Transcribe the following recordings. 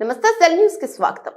నమస్తే సెల్ న్యూస్కి స్వాగతం.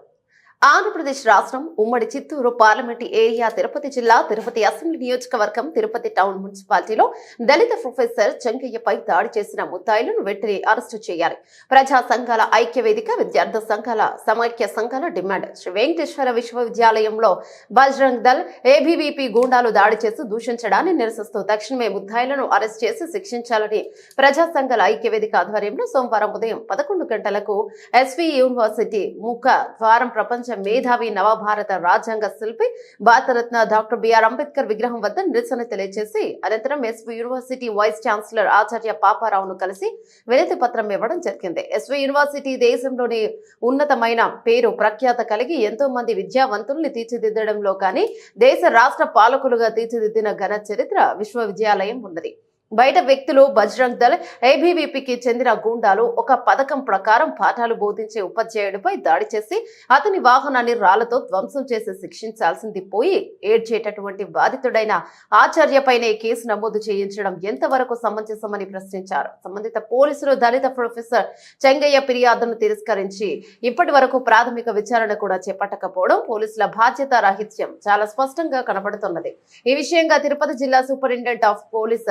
ఆంధ్రప్రదేశ్ రాష్ట్రం ఉమ్మడి చిత్తూరు పార్లమెంట్ ఏరియా తిరుపతి జిల్లా తిరుపతి అసెంబ్లీ నియోజకవర్గం తిరుపతి టౌన్ మున్సిపాలిటీలో దళిత ప్రొఫెసర్ చెంకయ్యపై దాడి చేసిన ముద్దాయిలను వెంటనే అరెస్టు చేయాలి. ప్రజా సంఘాల ఐక్య వేదిక విద్యార్థి సంఘాల సమైక్య సంఘాల డిమాండ్. శ్రీ వెంకటేశ్వర విశ్వవిద్యాలయంలో బజరంగ్ దళ్ ఏబీవీపీ గూండాలు దాడి చేసి దూషించడాన్ని నిరసిస్తూ తక్షణమే ముద్దాయిలను అరెస్ట్ చేసి శిక్షించాలని ప్రజా సంఘాల ఐక్య వేదిక ఆధ్వర్యంలో సోమవారం ఉదయం పదకొండు గంటలకు ఎస్వి యూనివర్సిటీ ముఖ ద్వారం ప్రపంచ మేధావి నవభారత రాజ్యాంగ శిల్పి భారతరత్న డాక్టర్ బిఆర్ అంబేద్కర్ విగ్రహం వద్ద నిరసన తెలియజేసి అనంతరం ఎస్వి యూనివర్సిటీ వైస్ ఛాన్సలర్ ఆచార్య పాపారావును కలిసి వినతి పత్రం ఇవ్వడం జరిగింది. ఎస్వి యూనివర్సిటీ దేశంలోని ఉన్నతమైన పేరు ప్రఖ్యాత కలిగి ఎంతో మంది విద్యావంతుల్ని తీర్చిదిద్దడంలో కానీ దేశ రాష్ట్ర పాలకులుగా తీర్చిదిద్దిన ఘన చరిత్ర విశ్వవిద్యాలయం ఉన్నది. బయట వ్యక్తులు బజరంగ్ దళ్ ఏబీవీపీకి చెందిన గూండాలు ఒక పథకం ప్రకారం పాఠాలు బోధించే ఉపాధ్యాయుడిపై దాడి చేసి అతని వాహనాన్ని రాళ్ళతో ధ్వంసం చేసి శిక్షించాల్సింది పోయి ఏడ్చేటటువంటి బాధితుడైన ఆచార్యపైనే కేసు నమోదు చేయించడం ఎంతవరకు సమంజసమని ప్రశ్నించారు. సంబంధిత పోలీసులు దళిత ప్రొఫెసర్ చెంగయ్య ఫిర్యాదును తిరస్కరించి ఇప్పటి వరకు ప్రాథమిక విచారణ కూడా చేపట్టకపోవడం పోలీసుల బాధ్యత రాహిత్యం చాలా స్పష్టంగా కనబడుతున్నది ఈ విషయంగా తిరుపతి జిల్లా సూపరింటెండెంట్ ఆఫ్ పోలీస్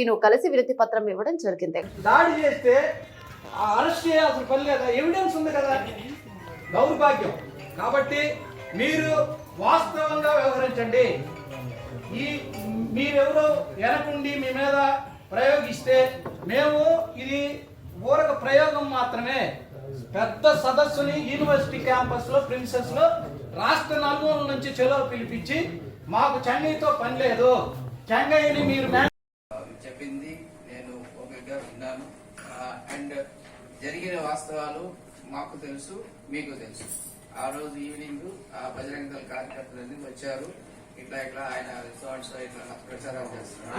ఎస్పీను కలిసి వినతి పత్రం ఇవ్వడం జరిగింది. దాడి చేస్తే ఆ అరెస్ట్ చేయాల్సిన పని లేదా? ఎవిడెన్స్ ఉంది కదా. దౌర్భాగ్యం. కాబట్టి మీరు వాస్తవంగా వ్యవహరించండి. ఈ మీరెవరు వెనకుండి మీ మీద ప్రయోగిస్తే మేము ఇది ఊరక ప్రయోగం మాత్రమే. పెద్ద సదస్సుని యూనివర్సిటీ క్యాంపస్లో ప్రిన్సెస్లో రాష్ట్ర నలుమూల నుంచి చెలో పిలిపించి మాకు చెన్నైతో పని లేదు. చెన్నైని మీరు జరిగిన వాస్తవాలు మాకు తెలుసు మీకు తెలుసు ఆ రోజు ఈవినింగ్ ఆ బజరంగ దళ కార్యకర్తలన్నీ వచ్చారు ఇట్లా ఇట్లా ఆయన రిసార్ట్స్ ఇట్లా ప్రచారం చేస్తున్నారు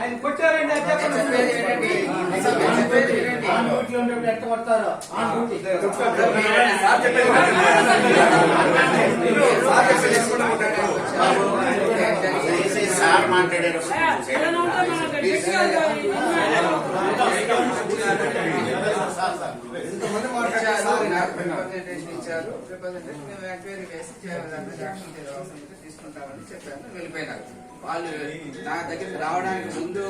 సార్ మాట్లాడారు? ఇచ్చారు, మేము ఎంక్వైరీ చేసి యాక్షన్ తీసుకుంటామని చెప్పాను వెళ్ళిపోయినారు. వాళ్ళు నా దగ్గరికి రావడానికి ముందు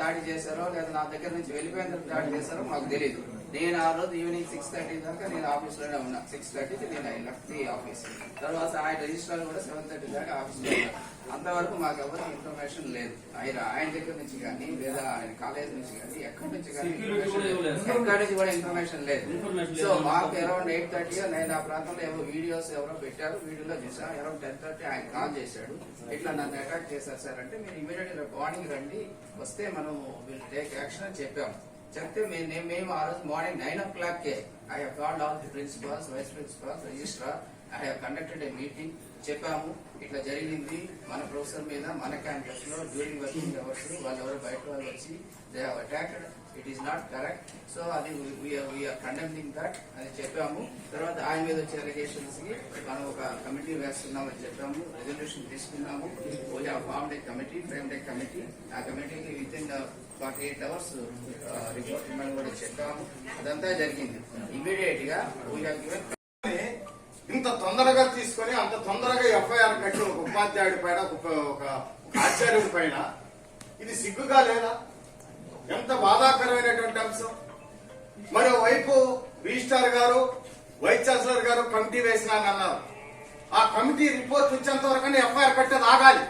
దాడి చేశారో లేదా నా దగ్గర నుంచి వెళ్ళిపోయిన దాడి చేశారో మాకు తెలియదు నేను ఆ రోజు ఈవినింగ్ సిక్స్ థర్టీ దాకా నేను ఆఫీస్లోనే ఉన్నా సిక్స్ థర్టీకి నేను ఐ లెఫ్ట్ ది ఆఫీస్ తర్వాత ఆయన రిజిస్టర్ కూడా సెవెన్ థర్టీ దాకా ఆఫీస్లో ఉన్నా. అంతవరకు మాకు ఎవరికి ఇన్ఫర్మేషన్ లేదు. ఆయన ఆయన దగ్గర నుంచి కానీ లేదా ఆయన కాలేజ్ నుంచి కానీ ఎక్కడి నుంచి కానీ. ఎక్కడి నుంచి కూడా ఇన్ఫర్మేషన్ లేదు. సో మాకు అరౌండ్ ఎయిట్ థర్టీ నేను ఆ ప్రాంతంలో ఏవో వీడియోస్ ఎవరో పెట్టారు. వీడియోలో చూసా. అరౌండ్ టెన్ థర్టీ ఆయన కాల్ చేశాడు. ఇట్లా నన్ను అటాక్ చేశారు సార్ అంటే మీరు ఇమీడియట్ రేపు మార్నింగ్ రండి. వస్తే మనం విల్ టేక్ యాక్షన్ అని చెప్పాము. Chakti name me Maharaj morning 9 o'clock. I have called all the principals, vice principals, registrar. I have conducted a meeting చెప్పాము ఇట్లా జరిగింది. మన ప్రొఫెసర్ మీద మన క్యాంపస్లో డ్యూరింగ్ వర్కింగ్ అవర్స్ వాళ్ళు ఎవరు బయట వాళ్ళు వచ్చి they have attacked it is not correct so అది వీఆర్ కండెమ్నింగ్ దట్ అని చెప్పాము. తర్వాత ఆయన మీద వచ్చే అలిగేషన్స్కి మనం ఒక కమిటీ వేస్తున్నామని చెప్పాము. రెజల్యూషన్ తీసుకున్నాము. We formed a committee framed a committee ఆ కమిటీకి within forty eight hours report ఇవ్వమని కూడా చెప్పాము. అదంతా జరిగింది. ఇమీడియట్గా వీ హావ్ గివెన్ ఇంత తొందరగా తీసుకొని అంత తొందరగా ఎఫ్ఐఆర్ కట్టి ఒక ఉపాధ్యాయుడి పైన ఒక ఆచార్యుడి పైన ఇది సిగ్గుగా లేదా? ఎంత బాధాకరమైనటువంటి అంశం. మరోవైపు రిజిస్టార్ గారు వైస్ ఛాన్సలర్ గారు కమిటీ వేసినాను అన్నారు. ఆ కమిటీ రిపోర్ట్ వచ్చేంత వరకు ఎఫ్ఐఆర్ కట్టేది ఆగాలి.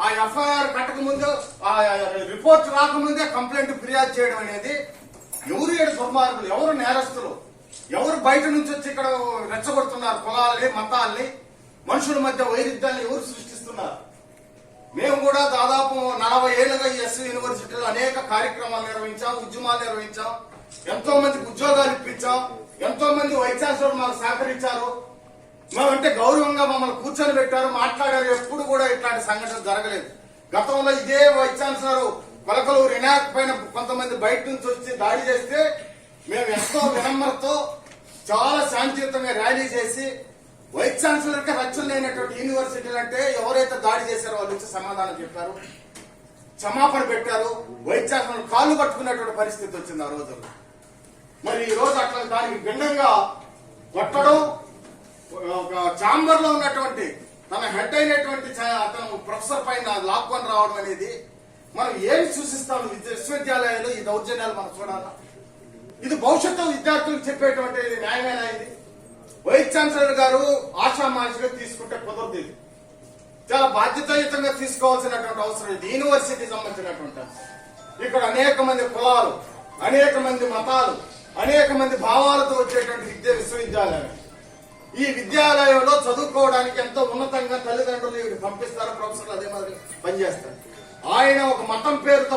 ఆ ఎఫ్ఐఆర్ కట్టక ముందు ఆ రిపోర్ట్ రాకముందే కంప్లైంట్ ఫిర్యాదు చేయడం అనేది ఎవరు ఏడు దుర్మార్గులు ఎవరు నేరస్తులు? ఎవరు బయట నుంచి వచ్చి ఇక్కడ రెచ్చగొడుతున్నారు కులాల్ని మతాల్ని మనుషుల మధ్య వైరుధ్యాన్ని ఎవరు సృష్టిస్తున్నారు? మేము కూడా దాదాపు నలభై ఏళ్ళుగా ఈ యూనివర్సిటీలో అనేక కార్యక్రమాలు నిర్వహించాం ఉద్యమాలు నిర్వహించాం ఎంతో మందికి ఉద్యోగాలు ఇప్పించాం ఎంతో మంది వైస్ ఛాన్సలర్ మాకు సహకరించారు మేమంటే గౌరవంగా మమ్మల్ని కూర్చొని పెట్టారు మాట్లాడారు. ఎప్పుడు కూడా ఇట్లాంటి సంఘటన జరగలేదు. గతంలో ఇదే వైస్ ఛాన్సలర్ కొలకలు వినాయక్ పైన కొంతమంది బయట నుంచి వచ్చి దాడి చేస్తే మేము ఎంతో వినమ్రతో చాలా శాంతియుతంగా ర్యాలీ చేసి వైస్ ఛాన్సలర్కి రక్షణ లేనటువంటి యూనివర్సిటీలు అంటే ఎవరైతే దాడి చేశారో వాళ్ళు వచ్చి సమాధానం చెప్పారు. క్షమాపణ పెట్టారు. వైస్ ఛాన్సలర్ కాళ్ళు పట్టుకునేటువంటి పరిస్థితి వచ్చింది ఆ రోజుల్లో మరి ఈ రోజు అట్లా దానికి భిన్నంగా కొట్టడం ఒక ఛాంబర్లో ఉన్నటువంటి తన హెడ్ అయినటువంటి అతను ప్రొఫెసర్ పైన లాక్కొని రావడం అనేది మనం ఏం సూచిస్తాం? విశ్వవిద్యాలయాలు ఈ దౌర్జన్యాలు మనం చూడాలా? ఇది భవిష్యత్తు విద్యార్థులకు చెప్పేటువంటి న్యాయమేనా ఇది. వైస్ ఛాన్సలర్ గారు ఆశామాషిగా తీసుకుంటే కుదరదు ఇది. చాలా బాధ్యతాయుతంగా తీసుకోవాల్సినటువంటి అవసరం ఇది. యూనివర్సిటీ సంబంధించినటువంటి ఇక్కడ అనేక మంది కులాలు అనేక మంది మతాలు అనేక మంది భావాలతో వచ్చేటువంటి విద్య విశ్వవిద్యాలయం ఈ విద్యాలయంలో చదువుకోవడానికి ఎంతో ఉన్నతంగా తల్లిదండ్రులు ఇవి పంపిస్తారు ప్రొఫెసర్లు అదే మాదిరి పనిచేస్తారు. ఆయన ఒక మతం పేరుతో